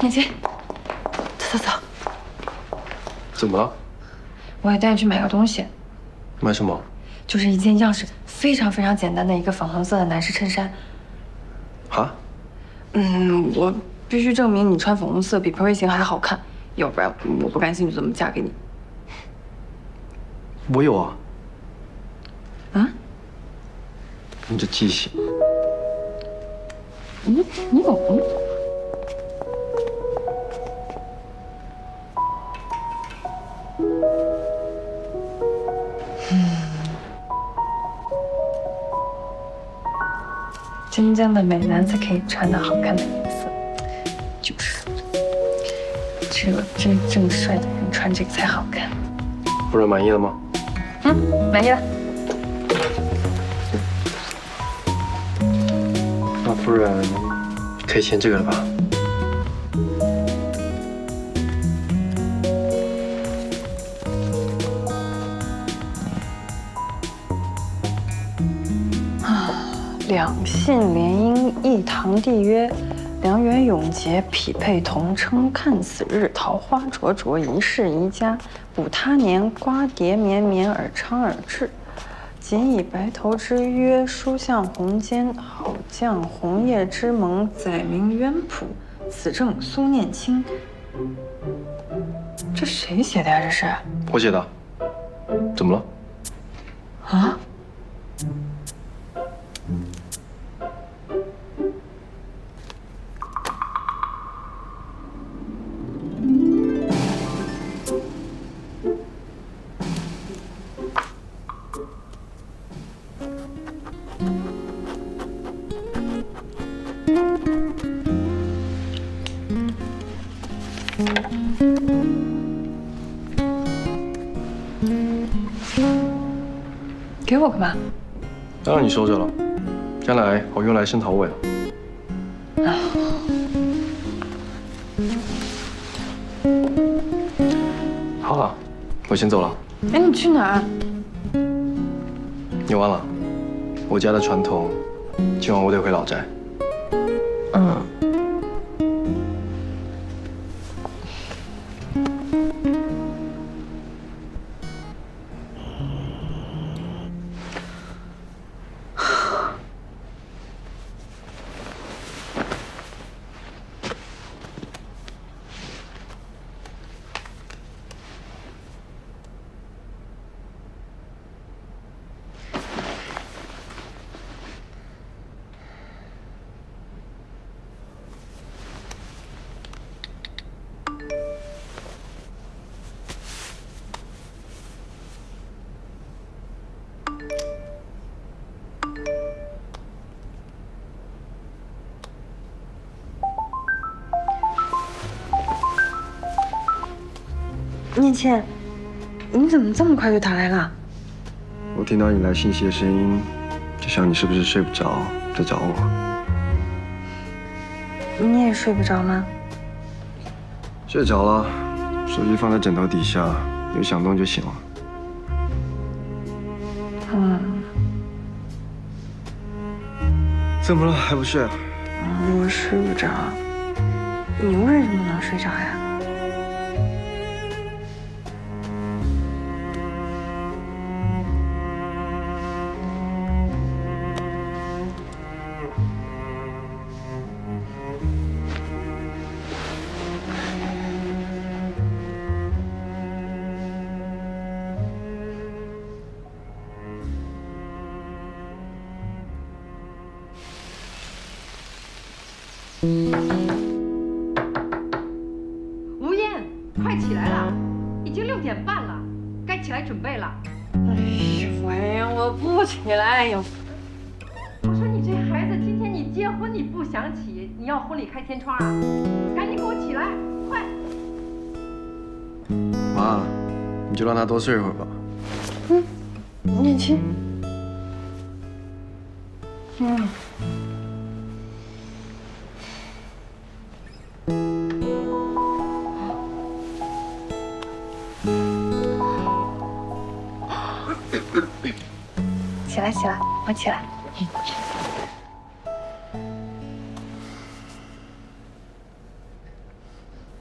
念青，走走走，怎么了？我要带你去买个东西，买什么？就是一件样式非常非常简单的一个粉红色的男士衬衫。啊？嗯，我必须证明你穿粉红色比彭瑞行还好看，要不然我不甘心就这么嫁给你。我有啊。啊？你这记性。你你怎么？真正的美男子可以穿的好看的颜色，就是只有真正帅的人穿这个才好看。夫人满意了吗？嗯，满意了。那夫人可以签这个了吧？两姓联姻，一堂缔约，良缘永结，匹配同称。看此日，桃花灼灼，一世宜家。补他年，瓜瓞绵绵，尔昌尔炽。谨以白头之约，书向红笺，好将红叶之盟，载明渊谱。此正苏念青。这谁写的呀？这是？我写的。怎么了？啊？给我干嘛？当然你收着了，将来好用来生桃尾了。好了，我先走了。哎，你去哪儿？你忘了，我家的传统，今晚我得回老宅。念倩，你怎么这么快就打来了？我听到你来信息的声音，就想你是不是睡不着，在找我。你也睡不着吗？睡着了，手机放在枕头底下，有响动就醒了。嗯。怎么了？还不睡啊？我睡不着。你为什么能睡着呀？吴燕，快起来了，已经六点半了，该起来准备了。哎呦喂，我不起来！哎呦，我说你这孩子，今天你结婚你不想起，你要婚礼开天窗啊？赶紧给我起来，快！妈，你就让他多睡一会儿吧。嗯，念青。嗯。起来，起来，我起来。